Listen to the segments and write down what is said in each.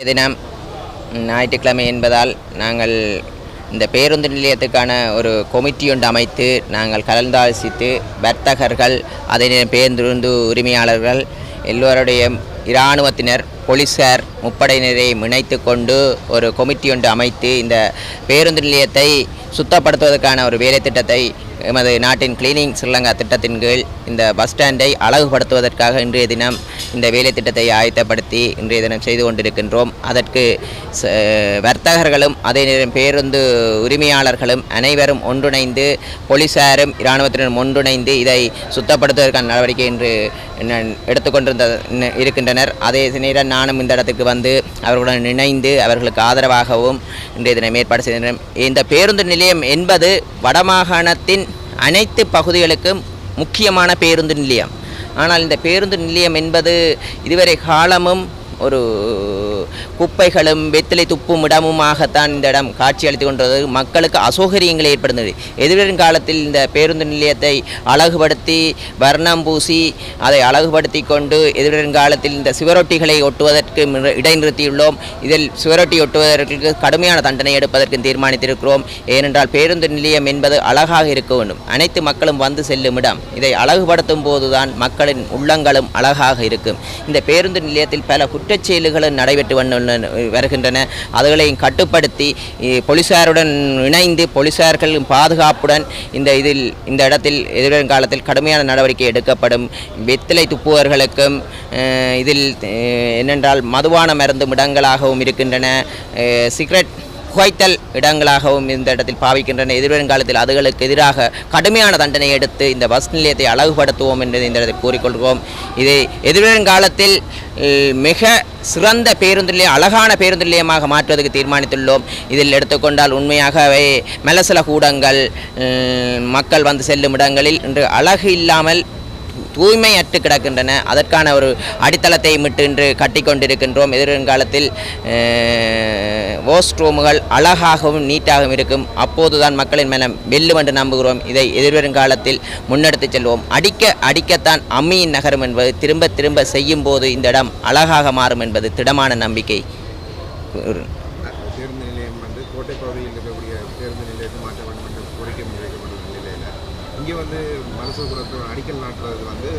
தினம் ஞாயிற்றுக்கிழமை என்பதால் நாங்கள் இந்த பேருந்து நிலையத்துக்கான ஒரு கொமிட்டி ஒன்று அமைத்து நாங்கள் கலந்தாலோசித்து வர்த்தகர்கள் அதே பேருந்து உரிமையாளர்கள் எல்லோருடைய இராணுவத்தினர் போலீசார் முப்படையினரை இணைத்து கொண்டு ஒரு கொமிட்டி ஒன்று அமைத்து இந்த பேருந்து நிலையத்தை சுத்தப்படுத்துவதற்கான ஒரு வேலை திட்டத்தை எமது நாட்டின் கிளீனிங் ஸ்ரீலங்கா திட்டத்தின் கீழ் இந்த பஸ் ஸ்டாண்டை அழகுபடுத்துவதற்காக இன்றைய தினம் இந்த வேலை திட்டத்தை ஆயத்தப்படுத்தி இன்றைய தினம் செய்து கொண்டிருக்கின்றோம். அதற்கு ச- வர்த்தகர்களும் அதே நேரம் பேருந்து உரிமையாளர்களும் அனைவரும் ஒன்றிணைந்து போலீசாரும் இராணுவத்தினரும் ஒன்றிணைந்து இதை சுத்தப்படுத்துவதற்கான நடவடிக்கை என்று எடுத்துக்கொண்டிருந்த இருக்கின்றனர். அதே நேரம் நானும் இந்த இடத்துக்கு வந்து அவர்களுடன் இணைந்து அவர்களுக்கு ஆதரவாகவும் இன்றைய தினம் ஏற்பாடு செய்கின்றனர் இந்த பேருந்து நிலையம் என்பது வடமாகாணத்தின் அனைத்து பகுதிகளுக்கும் முக்கியமான பேருந்து நிலையம். ஆனால் இந்த பேருந்து நிலையம் என்பது இதுவரை காலமும் ஒரு குப்பைகளும் வெத்திலை துப்பும் இடமுமாகத்தான் இந்த இடம் காட்சியளித்து கொண்டது மக்களுக்கு அசௌகரியங்களை ஏற்படுந்தது. எதிர்வரும் காலத்தில் இந்த பேருந்து நிலையத்தை அழகுபடுத்தி வர்ணம் பூசி அதை அழகுபடுத்தி கொண்டு எதிர்வரும் காலத்தில் இந்த சுவரொட்டிகளை ஒட்டுவதற்கு இடைநிறுத்தியுள்ளோம். இதில் சுவரொட்டி ஒட்டுவதற்கு கடுமையான தண்டனை எடுப்பதற்கு தீர்மானித்திருக்கிறோம். ஏனென்றால் பேருந்து நிலையம் என்பது அழகாக இருக்க வேண்டும். அனைத்து மக்களும் வந்து செல்லும் இடம். இதை அழகுபடுத்தும் போதுதான் மக்களின் உள்ளங்களும் அழகாக இருக்கும். இந்த பேருந்து நிலையத்தில் பல குற்றச் செயல்களும் நடைபெற்று வந்து- வருகின்றன. அதுகளையும் கட்டுப்படுத்தி போலீசாருடன் இணைந்து போலீசார்கள் பாதுகாப்புடன் இந்த இதில் இந்த இடத்தில் எதிர்காலத்தில் காலத்தில் கடுமையான நடவடிக்கை எடுக்கப்படும். வெத்திலை துப்புவர்களுக்கும் இதில் என்னென்றால் மதுபான மருந்தும் இடங்களாகவும் இருக்கின்றன. சிகரெட் புகைத்தல் இடங்களாகவும் இந்த இடத்தில் பாவிக்கின்றன. எதிர்வருங்காலத்தில் அதுகளுக்கு எதிராக கடுமையான தண்டனை எடுத்து இந்த பஸ் நிலையத்தை அழகுபடுத்துவோம் என்று இந்த இடத்தில் கூறிக்கொள்கிறோம். இது எதிர்வருங்காலத்தில் மிக சிறந்த பேருந்து நிலையம் அழகான பேருந்து நிலையமாக மாற்றுவதற்கு தீர்மானித்துள்ளோம். இதில் எடுத்துக்கொண்டால் உண்மையாகவே மெலசல கூடங்கள் மக்கள் வந்து செல்லும் இடங்களில் இன்று அழகு இல்லாமல் தூய்மையற்று கிடக்கின்றன. அதற்கான ஒரு அடித்தளத்தை மிட்டு இன்று கட்டிக்கொண்டிருக்கின்றோம். எதிர்காலத்தில் வாஷ் ரூமுகள் அழகாகவும் நீட்டாகவும் இருக்கும். அப்போதுதான் மக்களின் மனம் வெல்லும் என்று நம்புகிறோம். இதை எதிர்வரும் காலத்தில் முன்னெடுத்துச் செல்வோம். அடிக்க அடிக்கத்தான் அம்மியின் நகரம் என்பது திரும்ப திரும்ப செய்யும் போது இந்த இடம் அழகாக மாறும் என்பது திடமான நம்பிக்கை. பேருந்து நிலையம் வந்து கோட்டை பகுதியில் இருக்கக்கூடிய பேருந்து நிலையத்தை மாற்ற வேண்டும் என்று கோரிக்கை முன்வைக்கப்பட்டுள்ள நிலையில் இங்கே வந்து மனசுபுரத்தோட அடிக்கல் நாட்டுறது வந்து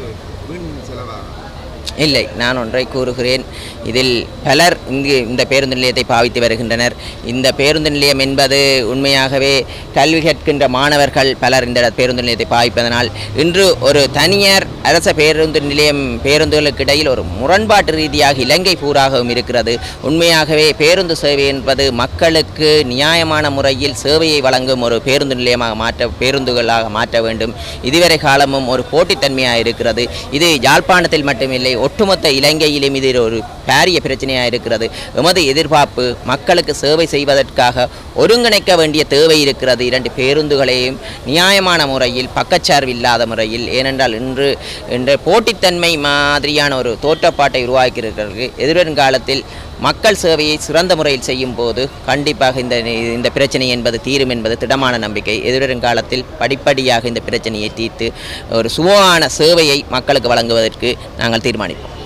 வீண் செலவாகும். இல்லை நான் ஒன்றை கூறுகிறேன். இதில் பலர் இங்கு இந்த பேருந்து நிலையத்தை பாவித்து வருகின்றனர். இந்த பேருந்து நிலையம் என்பது உண்மையாகவே கல்வி கற்கின்ற மாணவர்கள் பலர் இந்த பேருந்து நிலையத்தை பாவிப்பதனால் இன்று ஒரு தனியார் அரச பேருந்து நிலையம் பேருந்துகளுக்கு இடையில் ஒரு முரண்பாட்டு ரீதியாக இலங்கை பூராகவும் இருக்கிறது. உண்மையாகவே பேருந்து சேவை என்பது மக்களுக்கு நியாயமான முறையில் சேவையை வழங்கும் ஒரு பேருந்து நிலையமாக மாற்ற பேருந்துகளாக மாற்ற வேண்டும். இதுவரை காலமும் ஒரு போட்டித்தன்மையாக இருக்கிறது. இது யாழ்ப்பாணத்தில் மட்டுமில்லை ஒட்டுமொத்த இலங்கையிலும் இது ஒரு பாரிய பிரச்சனையாக இருக்கிறது. எமது எதிர்பார்ப்பு மக்களுக்கு சேவை செய்வதற்காக ஒருங்கிணைக்க வேண்டிய தேவை இருக்கிறது. இரண்டு பேருந்துகளையும் நியாயமான முறையில் பக்கச்சார்பு இல்லாத முறையில் ஏனென்றால் இன்று இன்று போட்டித்தன்மை மாதிரியான ஒரு தோற்றப்பாட்டை உருவாக்கியிருக்கிறது. எதிர்வரும் காலத்தில் மக்கள் சேவையை சிறந்த முறையில் செய்யும் போது கண்டிப்பாக இந்த இந்த பிரச்சனை என்பது தீரும் என்பது திடமான நம்பிக்கை. எதிர்வருங்காலத்தில் படிப்படியாக இந்த பிரச்சனையை தீர்த்து ஒரு சுமமான சேவையை மக்களுக்கு வழங்குவதற்கு நாங்கள் കാണിക്കും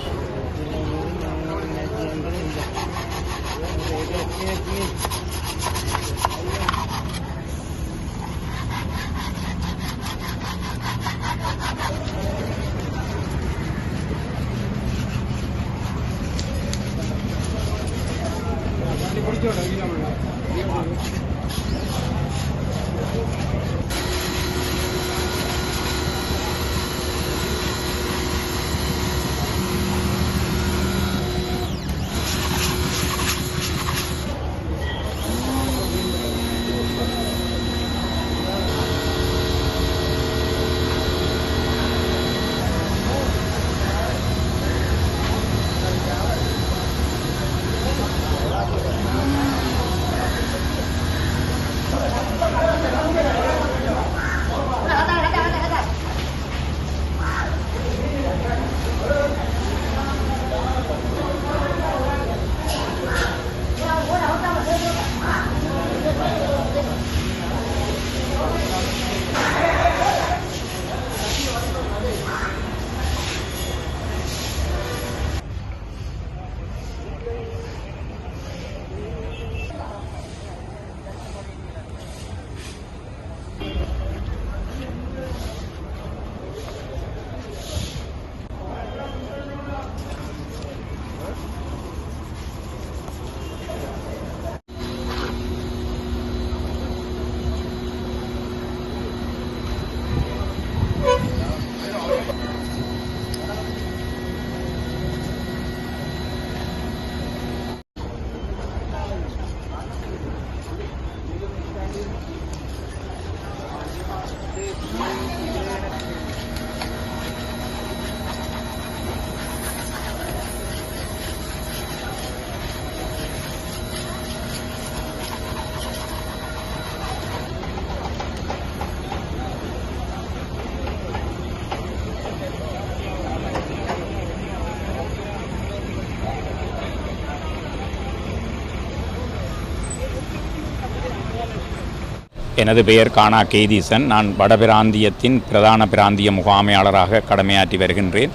எனது பெயர் கானா கேதீசன். நான் வடபிராந்தியத்தின் பிரதான பிராந்திய முகாமையாளராக கடமையாற்றி வருகின்றேன்.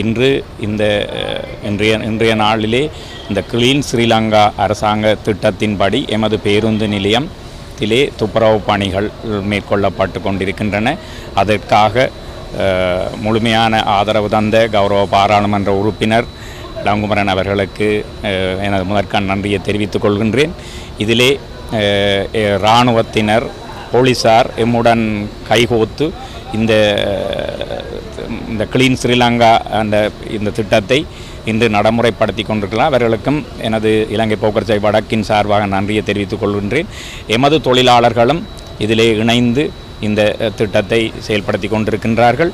இன்று இந்த இன்றைய இன்றைய நாளிலே இந்த கிளீன் ஸ்ரீலங்கா அரசாங்க திட்டத்தின்படி எமது பேருந்து நிலையத்திலே துப்புரவு பணிகள் மேற்கொள்ளப்பட்டு கொண்டிருக்கின்றன. அதற்காக முழுமையான ஆதரவு தந்த கௌரவ பாராளுமன்ற உறுப்பினர் இளங்குமரன் அவர்களுக்கு எனது முதற்கண் நன்றியை தெரிவித்துக் கொள்கின்றேன். இதிலே இராணுவத்தினர் போலீசார் எம்முடன் கைகோத்து இந்த இந்த கிளீன் ஸ்ரீலங்கா அந்த இந்த திட்டத்தை இன்று நடைமுறைப்படுத்தி கொண்டிருக்கலாம். அவர்களுக்கும் எனது இலங்கை போக்குவரத்து வடக்கின் சார்பாக நன்றியை தெரிவித்துக் கொள்கின்றேன். எமது தொழிலாளர்களும் இதிலே இணைந்து இந்த திட்டத்தை செயல்படுத்தி கொண்டிருக்கின்றார்கள்.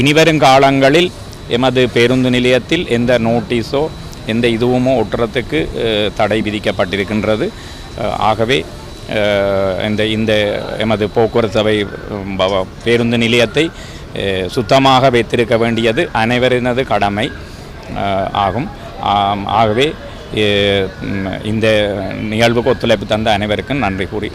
இனிவரும் காலங்களில் எமது பேருந்து நிலையத்தில் எந்த நோட்டீஸோ எந்த இதுவுமோ ஒட்டுறதுக்கு தடை விதிக்கப்பட்டிருக்கின்றது. ஆகவே இந்த இந்த எமது போக்குவரத்து சபை பேருந்து நிலையத்தை சுத்தமாக வைத்திருக்க வேண்டியது அனைவரினது கடமை ஆகும். ஆகவே இந்த நிகழ்வுக்கு ஒத்துழைப்பு தந்த அனைவருக்கும் நன்றி கூறி